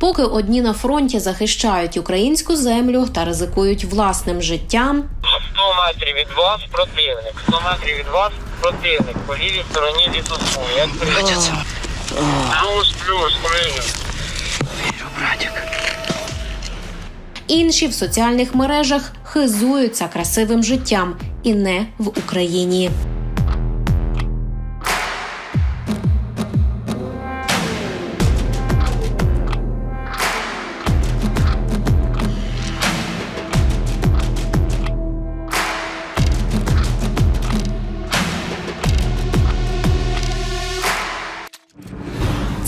Поки одні на фронті захищають українську землю та ризикують власним життям, 100 метрів від вас противник. 100 метрів від вас противник. По лівій стороні лісосмуги. Як прийняться? Плюс, плюс, прийняв. інші в соціальних мережах хизуються красивим життям і не в Україні.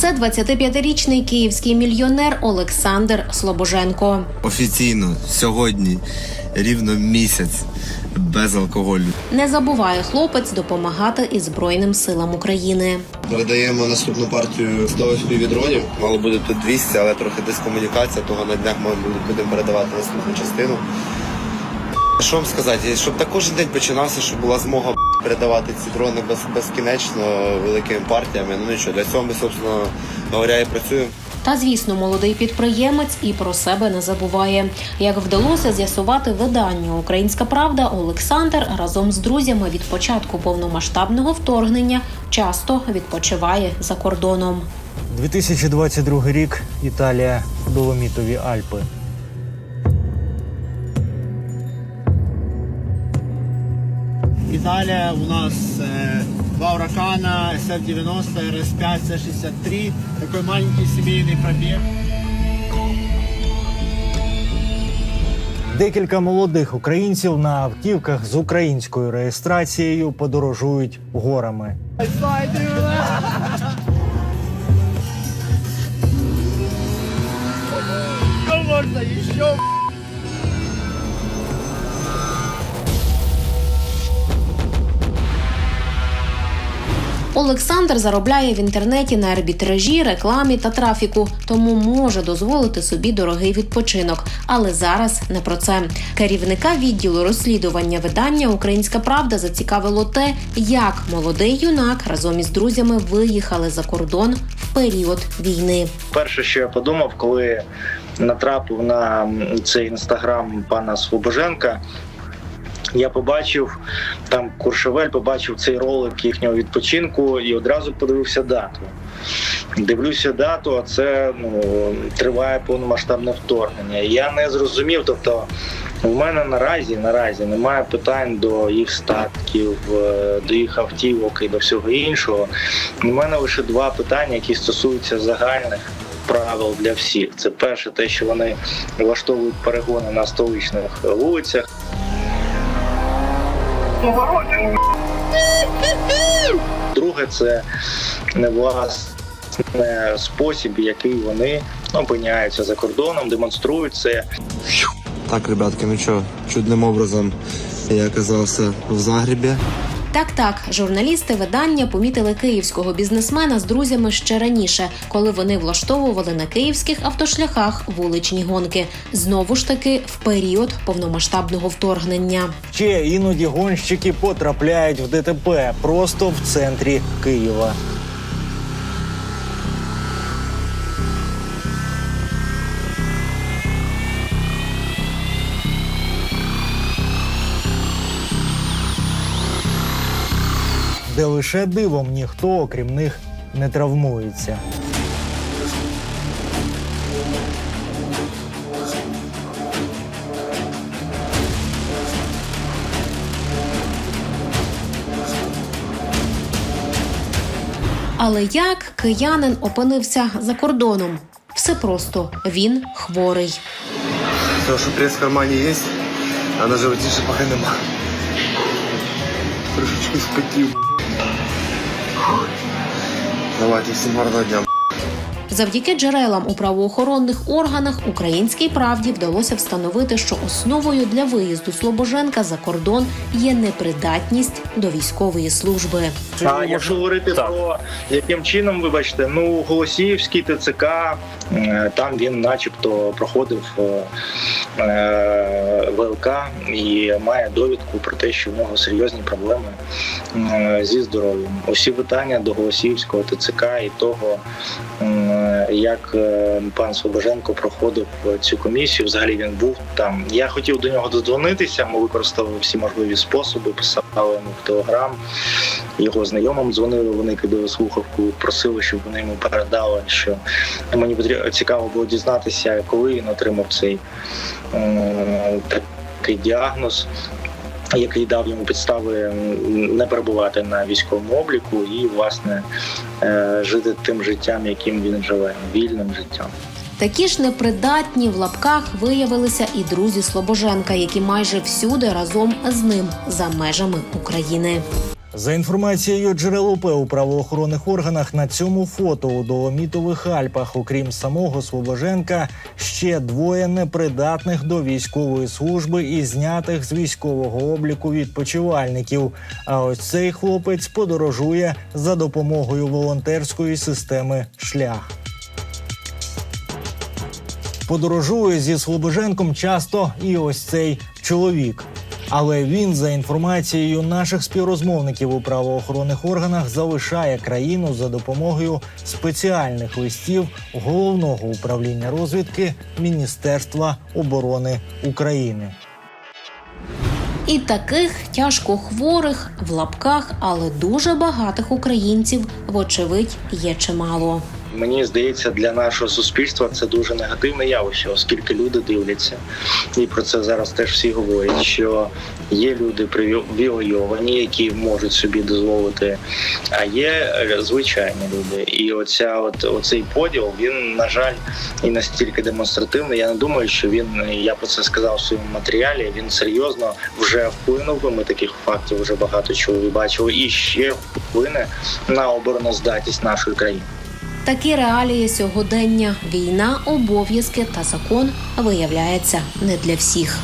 Це 25-річний київський мільйонер Олександр Слобоженко. Офіційно сьогодні рівно місяць без алкоголю. Не забуває хлопець допомагати і Збройним силам України. Передаємо наступну партію 100 FPV-дронів. Мало буде тут 200, але трохи дискомунікація, того на днях ми будемо передавати наступну частину. Що вам сказати, щоб так кожен день починався, щоб була змога передавати ці дрони без, безкінечно великими партіями. Ну нічого, для цього ми, собственно говоря, і працюємо. Та звісно, молодий підприємець і про себе не забуває. Як вдалося з'ясувати виданню Українська Правда, Олександр разом з друзями від початку повномасштабного вторгнення часто відпочиває за кордоном. 2022 рік Італія, Доломітові Альпи. Италия у нас э, два урагана, SF-90, RS-5, C-63. Такой маленький семейный пробег. Декілька молодих українців на автівках з українською реєстрацією подорожують горами. Что можно Олександр заробляє в інтернеті на арбітражі, рекламі та трафіку, тому може дозволити собі дорогий відпочинок. Але зараз не про це. Керівника відділу розслідування видання Українська Правда зацікавило те, як молодий юнак разом із друзями виїхали за кордон в період війни. Перше, що я подумав, коли натрапив на цей інстаграм пана Слобоженка, я побачив там Куршевель, побачив цей ролик їхнього відпочинку і одразу подивився дату. Дивлюся дату, а це ну, триває повномасштабне вторгнення. Я не зрозумів, тобто у мене наразі наразі немає питань до їх статків, е, до їх автівок і до всього іншого. У мене лише два питання, які стосуються загальних правил для всіх. Це перше, те, що вони влаштовують перегони на столичних вулицях. Друге, це не власне спосіб, який вони опиняються за кордоном, демонструють це. Так, ребятки, ну що, чудним образом я оказався в Загребі. Так, так, журналісти видання помітили київського бізнесмена з друзями ще раніше, коли вони влаштовували на київських автошляхах вуличні гонки. Знову ж таки, в період повномасштабного вторгнення. Ще іноді гонщики потрапляють в ДТП просто в центрі Києва. Де лише дивом ніхто, окрім них, не травмується. Але як киянин опинився за кордоном? Все просто він хворий. Все, що прес в кармані є, а на животі ще поки нема. Трошечки спотів. Давайте всім гарного дня. Завдяки джерелам у правоохоронних органах українській правді вдалося встановити, що основою для виїзду Слобоженка за кордон є непридатність до військової служби. А якщо говорити про яким чином, вибачте, ну Голосіївський ТЦК, е, там він, начебто, проходив е, е, ВЛК і має довідку про те, що в нього серйозні проблеми зі здоров'ям. Усі питання до Голосіївського ТЦК і того, як е, пан Слобоженко проходив цю комісію. Взагалі він був там. Я хотів до нього додзвонитися. Ми використовували всі можливі способи, писали йому в телеграм. Його знайомим дзвонили, вони кидали слухавку, просили, щоб вони йому передали, що мені цікаво було дізнатися, коли він отримав цей е, такий діагноз. Який дав йому підстави не перебувати на військовому обліку і власне е, жити тим життям, яким він живе, вільним життям. Такі ж непридатні в лапках виявилися і друзі Слобоженка, які майже всюди разом з ним за межами України. За інформацією джерел ОП у правоохоронних органах на цьому фото у Доломітових Альпах, окрім самого Слобоженка, ще двоє непридатних до військової служби і знятих з військового обліку відпочивальників. А ось цей хлопець подорожує за допомогою волонтерської системи Шлях. Подорожує зі Слобоженком часто і ось цей чоловік. Але він, за інформацією наших співрозмовників у правоохоронних органах, залишає країну за допомогою спеціальних листів головного управління розвідки Міністерства оборони України. І таких тяжко хворих в лапках, але дуже багатих українців, вочевидь, є чимало. Мені здається, для нашого суспільства це дуже негативне явище, оскільки люди дивляться, і про це зараз теж всі говорять. Що є люди привілейовані, які можуть собі дозволити, а є е, звичайні люди. І оця, от оцей поділ, він на жаль і настільки демонстративний. Я не думаю, що він я про це сказав в своєму матеріалі. Він серйозно вже вплинув. бо Ми таких фактів вже багато чого бачили, і ще вплине на обороноздатність нашої країни. Такі реалії сьогодення: війна, обов'язки та закон виявляється не для всіх.